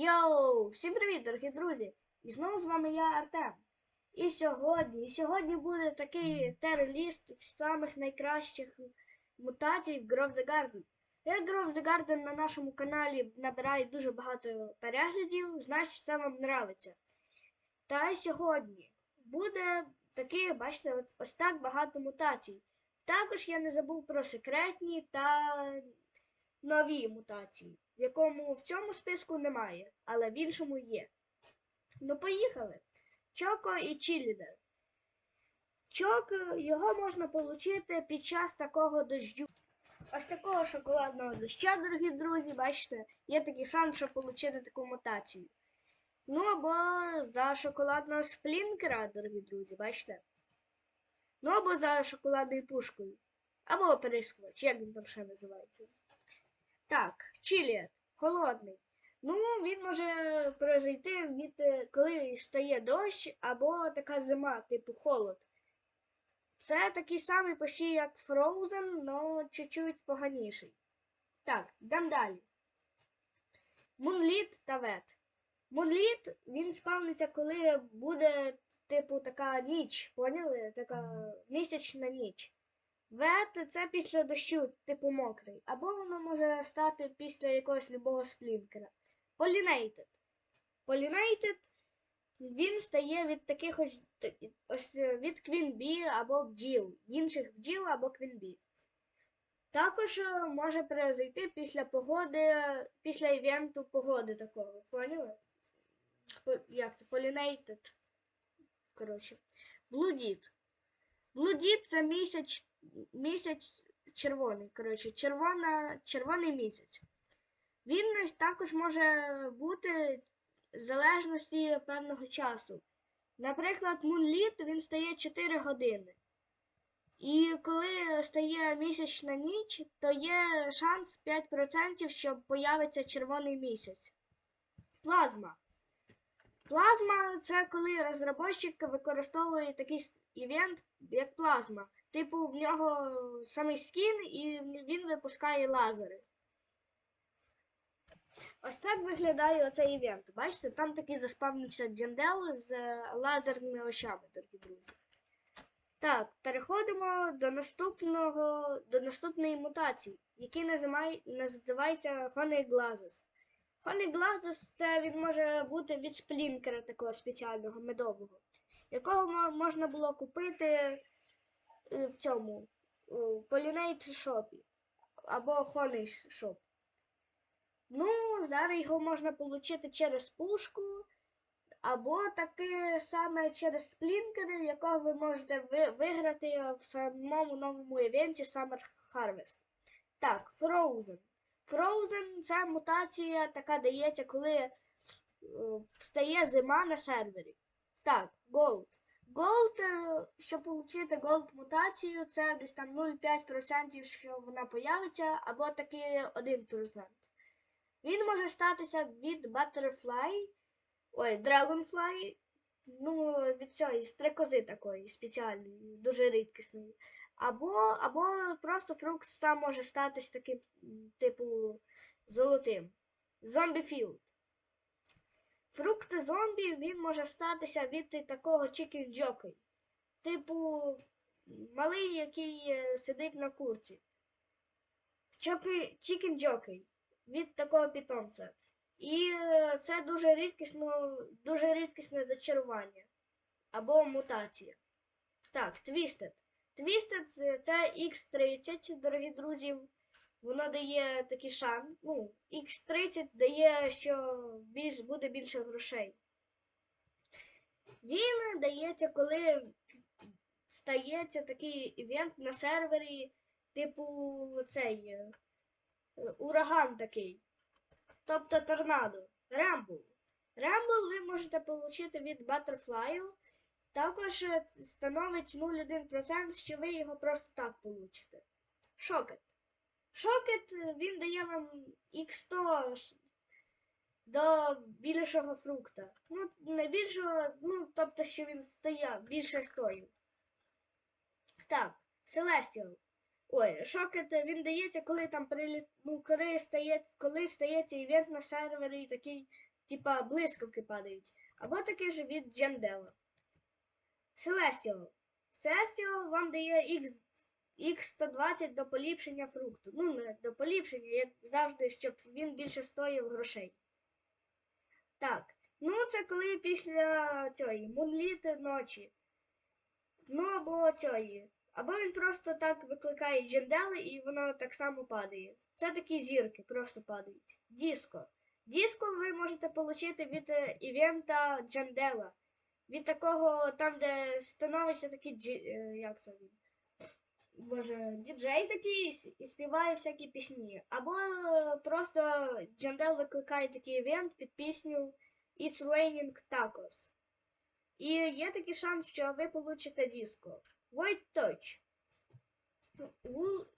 Йоу! Всім привіт, дорогі друзі! І знову з вами я Артем. І сьогодні, і сьогодні буде такий тер-ліст самих найкращих мутацій в Grove the Garden. Як Grove the Garden на нашому каналі набирає дуже багато переглядів, значить це вам нравиться. Та й сьогодні буде такий, бачите, ось так багато мутацій. Також я не забув про секретні та нові мутації, в якому в цьому списку немає, але в іншому є. Ну, поїхали. Чоко і Чілідер. Чоко його можна отримати під час такого дощу. Ось такого шоколадного доща, дорогі друзі, бачите, є такий шанс, щоб отримати таку мутацію. Ну або за шоколадного сплінкера, дорогі друзі, бачите? Ну або за шоколадною пушкою. Або оприскувач, як він там ще називається. Так, Чіліет, холодний. Ну, він може произойти від е, коли стає дощ або така зима, типу холод. Це такий самий почти як Frozen, але чуть-чуть поганіший. Так, йдемо далі. Мунліт та вет. Мунліт він спавниться, коли буде, типу, така ніч, поняли? Така місячна ніч. Вет це після дощу, типу мокрий, або воно може стати після якогось любого сплінкера. Pollinated. Pollinated він стає від таких ось, ось від Bee або бджіл, інших бджіл або Bee. Також е, може произойти після погоди, після івенту погоди такого. Поняли? Як це? Pollinated. Коротше. Блудіт. Блудіт це місяць, місяць червоний. Коротше, червона, червоний місяць. Він також може бути в залежності певного часу. Наприклад, Moonlit він стає 4 години. І коли стає місячна ніч, то є шанс 5%, що появиться червоний місяць. Плазма. Плазма це коли розробник використовує такий івент, як плазма. Типу, в нього самий скін і він випускає лазери. Ось так виглядає оцей івент. Бачите, там такий заспавнився джендел з лазерними очами, дорогі друзі. Так, переходимо до наступного, до наступної мутації, який називає, називається Honey Glazes. Honey Glazes це він може бути від сплінкера такого спеціального медового, якого можна було купити в цьому у Pollinate Shop або Honey Shop. Ну, зараз його можна отримати через пушку, або таке саме через сплінкери, якого ви можете ви- виграти в самому новому івенті Summer Harvest. Так, Frozen. Frozen це мутація, така дається, коли е, стає зима на сервері. Так, Gold. Gold, е, щоб отримати Gold мутацію, це десь там 0,5%, що вона появиться, або таки 1%. Він може статися від Butterfly, ой, Dragonfly, ну, від цієї стрекози такої спеціальної, дуже рідкісної. Або, або просто фрукт сам може статись таким, типу, золотим. Zombie Field. Фрукт зомбі він може статися від такого Chicken Jockey. Типу, малий, який е, сидить на курці. Chicken Jockey від такого питомця. І е, це дуже рідкісно, дуже рідкісне зачарування або мутація. Так. Twisted це- це X30, дорогі друзі. Воно дає такий шанс. Ну, X30 дає, що більш, буде більше грошей. Він дається, коли стається такий івент на сервері, типу цей е, ураган такий. Тобто торнадо. Рембл. Рембл ви можете отримати від Butterfly. Також е, становить 0,1%, що ви його просто так получите. Шокет. Шокет він дає вам X100 до більшого фрукта. Ну, не більшого, ну, тобто, що він стояв, більше стоїв. Так, Celestial. Ой, шокет він дається, коли там приліт... ну, коли стає, коли стається івент на сервері такий, типа блискавки падають. Або таке ж від Джандела. Celestial. Celestial вам дає X, X120 до поліпшення фрукту. Ну, не до поліпшення, як завжди, щоб він більше стоїв грошей. Так. Ну, це коли після цієї мунліт ночі. Ну, або цієї. Або він просто так викликає джендели і воно так само падає. Це такі зірки, просто падають. Диско. Диско ви можете отримати від е, івента Джандела. Від такого, там, де становиться такий е, як це він? Боже, діджей такий і співає всякі пісні. Або просто Джандел викликає такий івент під пісню It's Raining Tacos. І є такий шанс, що ви получите диско. Void Touch.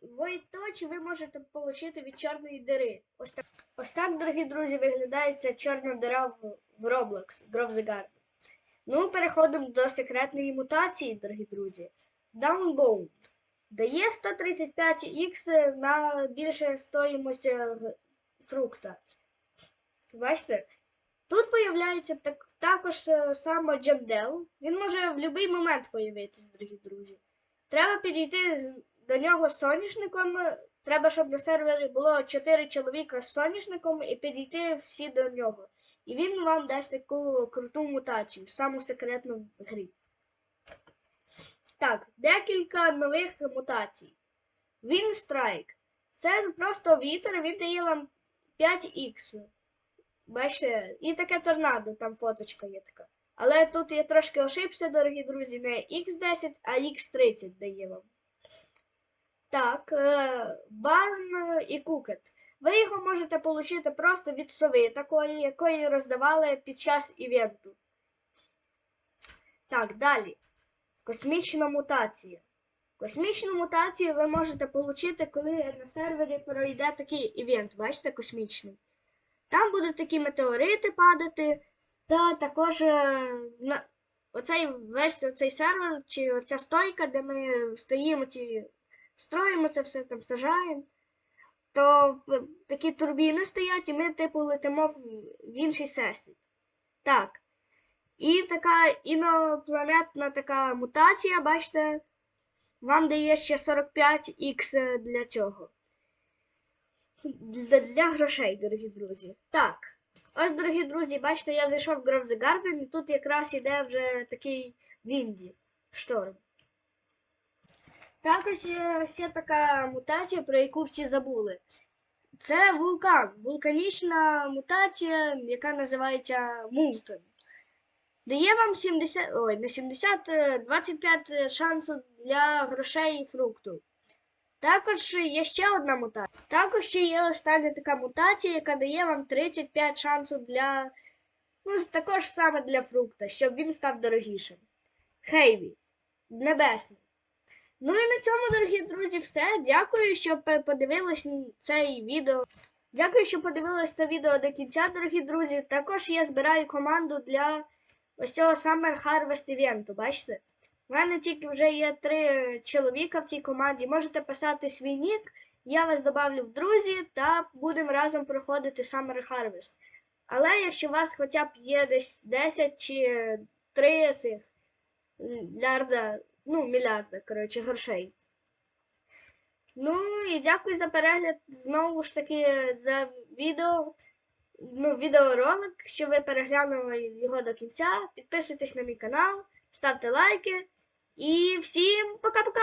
Void Touch ви можете отримати від чорної дири. Ось так, ось так, дорогі друзі, виглядає ця чорна дира в, в Roblox, Grove the Garden. Ну, переходимо до секретної мутації, дорогі друзі. Downbound. Дає 135х на більше стоїмость фрукта. Бачите? Тут появляється так, також е, саме Джандел. Він може в будь-який момент появитись, дорогі друзі. Треба підійти до нього з соняшником. Треба, щоб на сервері було 4 чоловіка з соняшником і підійти всі до нього. І він вам дасть таку круту мутацію, саму секретну в грі. Так, декілька нових мутацій. Windstrike. Це просто вітер, він дає вам 5х. Бачите, і таке торнадо, там фоточка є така. Але тут я трошки ошибся, дорогі друзі, не X10, а X30 дає вам. Так, Барн і Кукет. Ви його можете отримати просто від сови, такої, якої роздавали під час івенту. Так, далі. Космічна мутація. Космічну мутацію ви можете отримати, коли на сервері пройде такий івент, бачите, космічний. Там будуть такі метеорити падати, та також е, на оцей весь оцей сервер, чи оця стойка, де ми стоїмо, ці, строїмо це все там сажаємо, то е, такі турбіни стоять, і ми, типу, летимо в, інший всесвіт. Так. І така інопланетна така мутація, бачите, вам дає ще 45х для цього. Для, для грошей, дорогі друзі. Так. Ось, дорогі друзі, бачите, я зайшов в Grove the Garden, і тут якраз іде вже такий Вінді шторм. Також є ще така мутація, про яку всі забули. Це вулкан. Вулканічна мутація, яка називається Мултон. Дає вам 70, ой, не 70, е, 25 шансів для грошей і фрукту. Також є ще одна мутація. Також ще є остання така мутація, яка дає вам 35 шансів для. Ну, також саме для фрукта, щоб він став дорогішим. Хейві. Небесний. Ну і на цьому, дорогі друзі, все. Дякую, що подивились цей відео. Дякую, що подивились це відео до кінця, дорогі друзі. Також я збираю команду для ось цього Summer Harvest івенту, бачите? У мене тільки вже є три чоловіка в цій команді. Можете писати свій нік, я вас добавлю в друзі та будемо разом проходити Summer Harvest. Але якщо у вас хоча б є десь 10 чи 3 цих мільярда, ну, мільярда, коротше, грошей. Ну і дякую за перегляд знову ж таки за відео. Ну, відеоролик, що ви переглянули його до кінця. Підписуйтесь на мій канал, ставте лайки. І всім пока-пока!